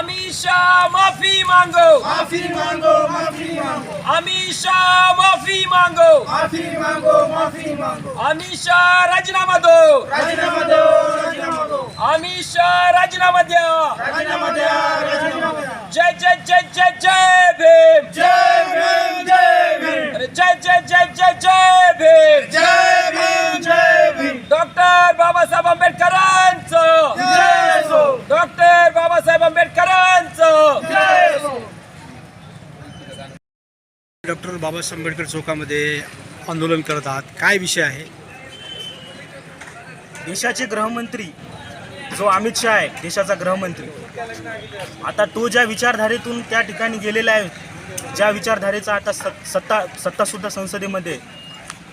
अमित शाह माफी मांगो माफी मांगो माफी मांगो अमित शाह माफी मांगो माफी मांगो माफी मांगो अमित शाह राजीनामा दो राजीनामा दो राजीनामा दो अमित शाह राजीनामा द्या राजीनामा द्या राजीनामा द्या जय जय जय जय जय भीम जय भीम जय भीम अरे जय जय जय जय जय भीम जय भीम जय भीम डॉक्टर बाबासाहेब आंबेडकरांचं जय असो डॉक्टर बाबासाहेब आंबेडकरांचं जय असो डॉक्टर बाबासाहेब आंबेडकर चौकामध्ये आंदोलन करत आहात. काय विषय आहे? देशाचे गृहमंत्री जो अमित शहा आहे देशाचा गृहमंत्री. आता तो ज्या विचारधारेतून त्या ठिकाणी गेलेला आहे ज्या विचारधारेचा आता सत्ता सत्तासुद्धा संसदेमध्ये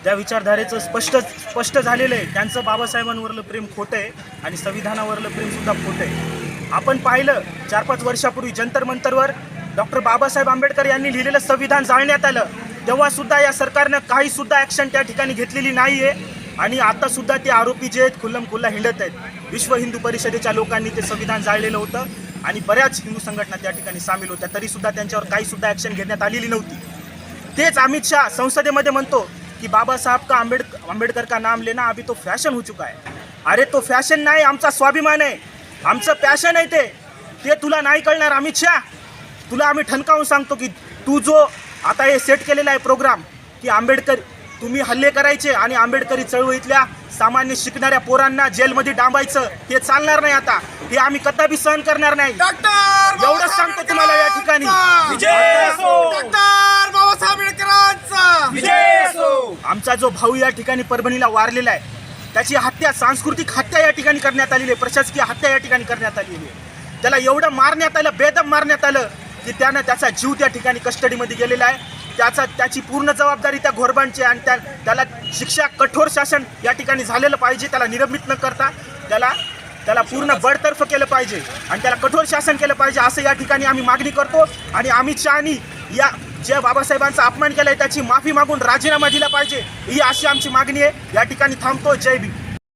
त्या विचारधारेचं स्पष्ट स्पष्ट झालेलं आहे त्यांचं बाबासाहेबांवरलं प्रेम खोटं आहे आणि संविधानावरलं प्रेमसुद्धा खोटं आहे. आपण पाहिलं चार पाच वर्षापूर्वी जंतर मंतरवर डॉक्टर बाबासाहेब आंबेडकर यांनी लिहिलेलं संविधान जाळण्यात आलं. तेव्हासुद्धा या सरकारनं काहीसुद्धा ॲक्शन त्या ठिकाणी घेतलेली नाही आहे आणि आतासुद्धा ते आरोपी जे आहेत खुल्लम खुल्ला हिंडत आहेत. विश्व हिंदू परिषदेच्या लोकांनी ते संविधान जाळलेलं होतं. आणि बऱ्याच हिंदू संघटना त्या ठिकाणी सामील होत्या. तरीसुद्धा त्यांच्यावर काहीसुद्धा ॲक्शन घेण्यात आलेली नव्हती. तेच अमित शाह संसदेमध्ये म्हणतो की बाबासाहेब का आंबेडकर आंबेडकर का नाम लेना? अभी तो फॅशन हो चुका आहे अरे तो फॅशन नाही आमचा स्वाभिमान आहे. आमचं पॅशन आहे ते. ते तुला नाही कळणार अमित शाह. तुला आम्ही ठणकावून सांगतो की तू जो आता हे सेट केलेला आहे प्रोग्राम की आंबेडकर तुम्ही हल्ले करायचे आणि आंबेडकरी चळवळीतल्या सामान्य शिकणाऱ्या पोरांना जेलमध्ये डांबायचं हे चालणार नाही आता. हे आम्ही कदापि सहन करणार नाही. डॉक्टर एवढंच सांगतो तुम्हाला या ठिकाणी. विजय असो. डॉक्टर बाबासाहेब आंबेडकरांचा. विजय असो. आमचा जो भाऊ या ठिकाणी परभणीला वारलेला आहे त्याची हत्या सांस्कृतिक हत्या या ठिकाणी करण्यात आलेली आहे प्रशासकीय हत्या या ठिकाणी करण्यात आलेली आहे. त्याला एवढं मारण्यात आलं बेदम मारण्यात आलं की त्यानं त्याचा जीव त्या ठिकाणी कस्टडीमध्ये गेलेला आहे. त्याचा त्याची पूर्ण जबाबदारी त्या घोरबांची आणि त्या त्याला शिक्षा कठोर शासन या ठिकाणी झालेलं पाहिजे त्याला निलंबित न करता त्याला त्याला पूर्ण बडतर्फ केलं पाहिजे आणि त्याला कठोर शासन केलं पाहिजे असं या ठिकाणी आम्ही मागणी करतो. आणि अमित शहानी या जे बाबासाहेबांचा अपमान केलाय त्याची माफी मागून राजीनामा दिला पाहिजे ही अशी आमची मागणी आहे. या ठिकाणी थांबतो. जय भीम.